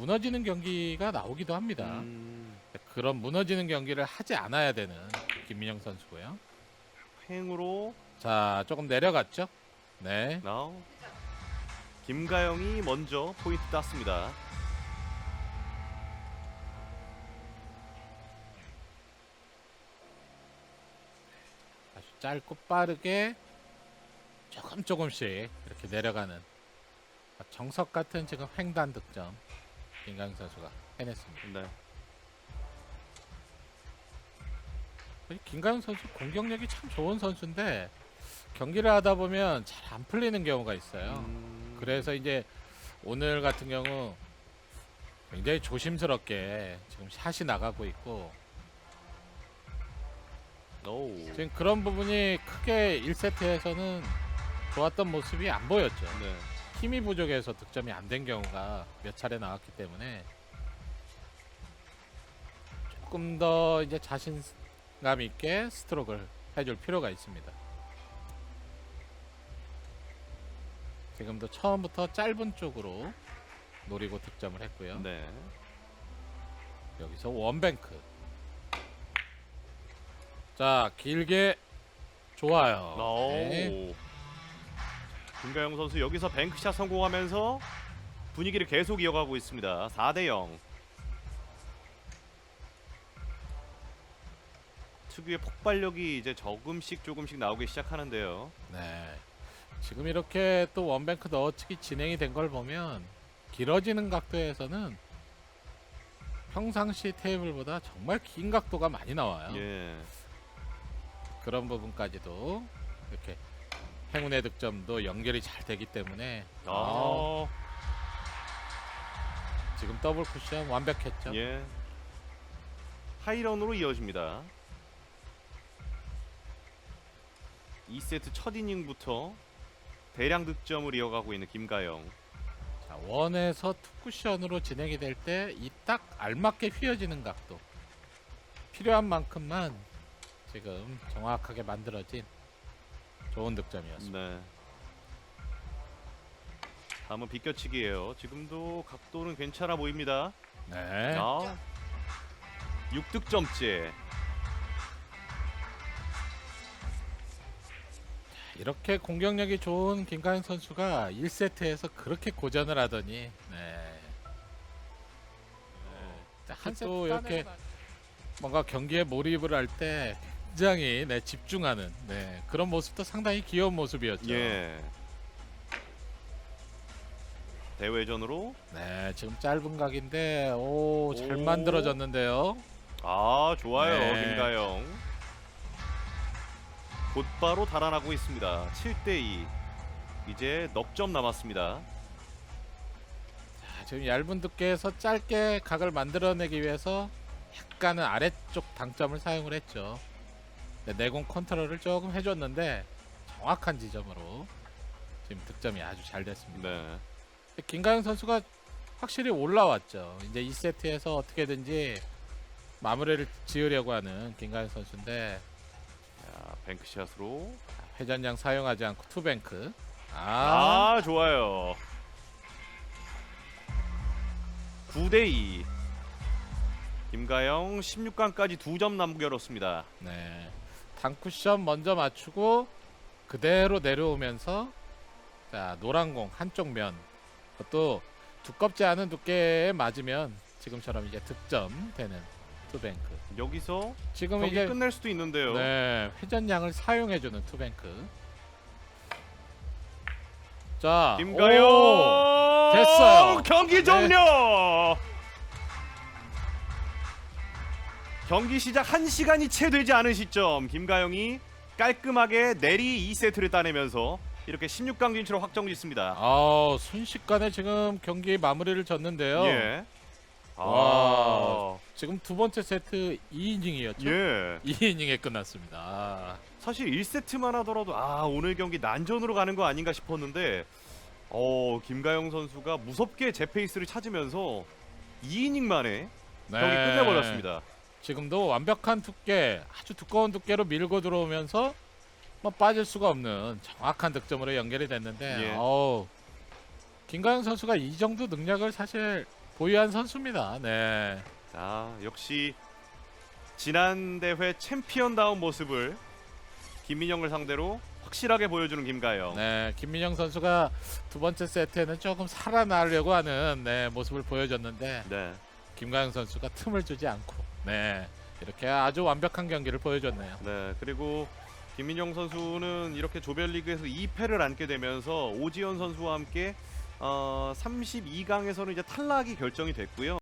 무너지는 경기가 나오기도 합니다. 음, 그런 무너지는 경기를 하지 않아야 되는 김민영 선수고요. 횡으로 자, 조금 내려갔죠? 네. 나우. 김가영이 먼저 포인트 땄습니다. 아주 짧고 빠르게 조금 조금씩 이렇게 내려가는 정석 같은 지금 횡단 득점 김강현 선수가 해냈습니다. 네. 이 김가영 선수 공격력이 참 좋은 선수인데 경기를 하다 보면 잘 안 풀리는 경우가 있어요. 음, 그래서 이제 오늘 같은 경우 굉장히 조심스럽게 지금 샷이 나가고 있고 오. 지금 그런 부분이 크게 1세트에서는 좋았던 모습이 안 보였죠. 네. 힘이 부족해서 득점이 안 된 경우가 몇 차례 나왔기 때문에 조금 더 이제 자신감 있게 스트로크를 해줄 필요가 있습니다. 지금도 처음부터 짧은 쪽으로 노리고 득점을 했고요. 네. 여기서 원뱅크. 자 길게 좋아요. 오. 네. 김가영 선수 여기서 뱅크샷 성공하면서 분위기를 계속 이어가고 있습니다. 4대 0. 특유의 폭발력이 이제 조금씩 조금씩 나오기 시작하는데요. 네. 지금 이렇게 또 원뱅크 넣어치기 진행이 된 걸 보면 길어지는 각도에서는 평상시 테이블보다 정말 긴 각도가 많이 나와요. 예. 그런 부분까지도 이렇게 행운의 득점도 연결이 잘 되기 때문에 아, 아. 지금 더블 쿠션 완벽했죠. 예. 하이런으로 이어집니다. 2세트 첫 이닝부터 대량 득점을 이어가고 있는 김가영. 자, 원에서 투 쿠션으로 진행이 될 때 이 딱 알맞게 휘어지는 각도 필요한 만큼만 지금 정확하게 만들어진 좋은 득점이었습니다. 네. 다음은 비껴치기예요. 지금도 각도는 괜찮아 보입니다. 네. 아. 6득점째. 이렇게 공격력이 좋은 김가현 선수가 1세트에서 그렇게 고전을 하더니 네. 네. 한 세트 이렇게 뭔가 경기에 몰입을 할 때 굉장히 네, 집중하는 네, 그런 모습도 상당히 귀여운 모습이었죠. 예. 대회전으로 네, 지금 짧은 각인데 오, 잘 오. 만들어졌는데요. 아 좋아요 네. 김가영 곧바로 달아나고 있습니다 7대2 이제 넉 점 남았습니다 자, 지금 얇은 두께에서 짧게 각을 만들어내기 위해서 약간은 아래쪽 당점을 사용을 했죠. 네, 내공 컨트롤을 조금 해줬는데 정확한 지점으로 지금 득점이 아주 잘 됐습니다. 네 김가영 선수가 확실히 올라왔죠. 이제 2세트에서 어떻게든지 마무리를 지으려고 하는 김가영 선수인데 자, 뱅크샷으로 회전량 사용하지 않고 투뱅크. 아, 아, 좋아요 9대2 김가영 16강까지 2점 남겨놓습니다 네. 단쿠션 먼저 맞추고 그대로 내려오면서 자 노란 공 한쪽 면 그것도 두껍지 않은 두께에 맞으면 지금처럼 이제 득점 되는 투뱅크. 여기서 지금 경기 이제 끝낼 수도 있는데요 네 회전량을 사용해주는 투뱅크. 자 김가영 오, 됐어요. 경기 네. 종료 경기 시작 1시간이 채 되지 않은 시점 김가영이 깔끔하게 내리 2세트를 따내면서 이렇게 16강 진출을 확정짓습니다 아 순식간에 지금 경기 마무리를 졌는데요. 예. 아, 와. 지금 두 번째 세트 2이닝이었죠. 예. 2이닝에 끝났습니다. 아, 사실 1세트만 하더라도 아 오늘 경기 난전으로 가는 거 아닌가 싶었는데 어 김가영 선수가 무섭게 제 페이스를 찾으면서 2이닝 만에 네. 경기 끝내버렸습니다. 지금도 완벽한 두께, 아주 두꺼운 두께로 밀고 들어오면서 뭐 빠질 수가 없는 정확한 득점으로 연결이 됐는데, 예. 어우, 김가영 선수가 이 정도 능력을 사실 고유한 선수입니다. 네. 자, 역시 지난 대회 챔피언다운 모습을 김민영을 상대로 확실하게 보여주는 김가영. 네, 김민영 선수가 두 번째 세트에는 조금 살아나려고 하는 네, 모습을 보여줬는데 네. 김가영 선수가 틈을 주지 않고 네, 이렇게 아주 완벽한 경기를 보여줬네요. 네, 그리고 김민영 선수는 이렇게 조별리그에서 2패를 안게 되면서 오지현 선수와 함께 어, 32강에서는 이제 탈락이 결정이 됐고요.